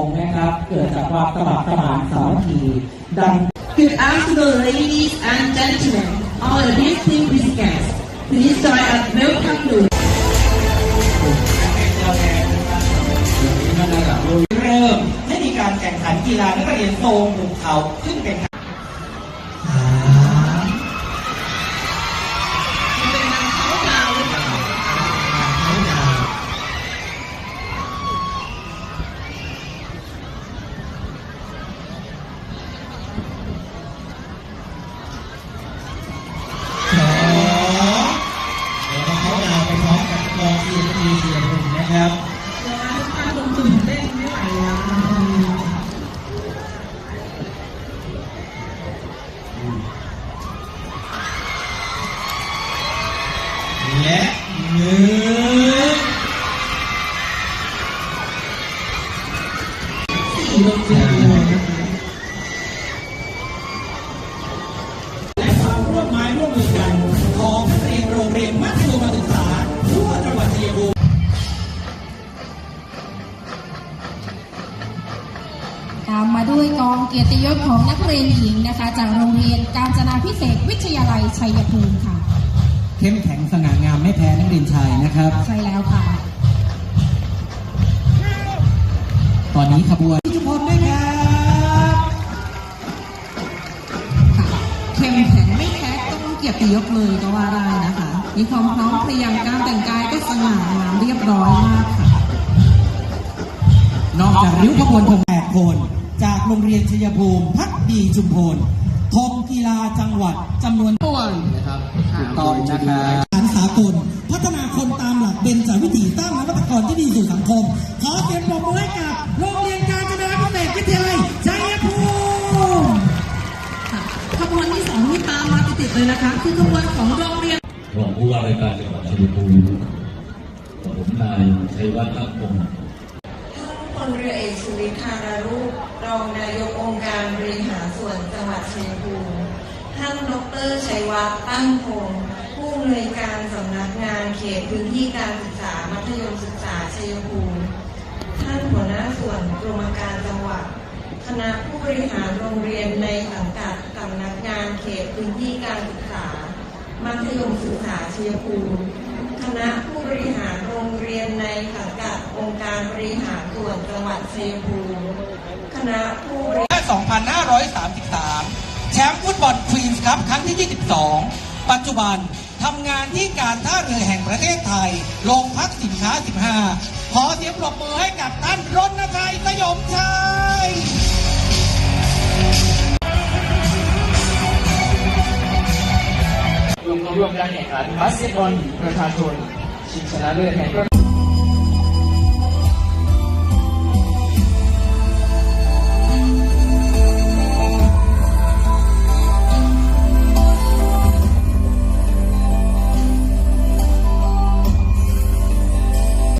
งศ์นะครับ เกิดจากความสมัครสมานสามัคคีดัง Good afternoon, ladies and gentlemen, all distinguished guests. Please join us welcome to เริ่มให้มีการแข่งขันกีฬานักเรียนโซนภูเขาซึ่งเป็น และหนึ่งสี่ลงเจ็ดเลยและความร่วมไม้ร่วมมือกันของนักเรียนโรงเรียนมัธยมศึกษาทั่วจังหวัดชัยภูมิตามมาด้วยกองเกียรติยศของนักเรียนหญิงนะคะ จากโรงเรียนการจนาพิเศษวิทยาลัยชัยภูมิค่ะ เข้มแข็งสง่างามไม่แพ้นักเรียนชายนะครับ ใช่แล้วค่ะ ตอนนี้ขบวนทุกคนด้วยครับค่ะเข้มแข็งไม่แพ้ต้องเกียรติยศเลยก็ว่าได้นะคะ มีความพร้อมเพรียงการแต่งกายก็สง่างามเรียบร้อยมากค่ะ นอกจากริ้วขบวนธงแปดคน จากโรงเรียนชัยภูมิพักดีชุมพลธงกีฬาจัง หวัดจำนวนตัวนะครับถูกต้องนะครับการสากลพัฒนาคนตามหลักเบญจวิถีสร้างนวัตกรที่ดีสู่สังคม ขอเสียงปรบมือให้กับโรงเรียนการจนาพิเศษวิทยาลัยชัยภูมิค่ะขบวนที่สองที่ตามมาติดๆเลยนะคะ คือขบวนของโรงเรียนรองผู้ว่าราชการจังหวัดชัยภูมิผมนายชัยวัฒน์ทัพพงศ์ท่านพลเรือเอกสุริคารารูปรองนายกองค์การบริหารส่วนจังหวัดชัยภูมิ ท่านดรชัยวัฒน์ตั้งพงศ์ผู้อำนวยการสำนักงานเขตพื้นที่การศึกษามัธยมศึกษาชัยภูมิ ท่านหัวหน้าส่วนกรมการจังหวัด คณะผู้บริหารโรงเรียนในสังกัดสำนักงานเขตพื้นที่การศึกษา มัธยมศึกษาชัยภูมิ คณะผู้บริหารโรงเรียนในสังกัดองค์การบริหารส่วนจังหวัดชัยภูมิ คณะผู้บริ2533 ชมป์ฟุตบอลควีนส์ครับครั้งที่ 22 ปัจจุบันทำงานที่การท่าเรือแห่งประเทศไทย โรงพักสินค้า 15 ขอเสียงปรบมือให้กับท่านรณชัยสยมชัยร่วมการแข่งขันบาสเกตบอลประชาชน ชิงชนะเลิศแห่งประเทศ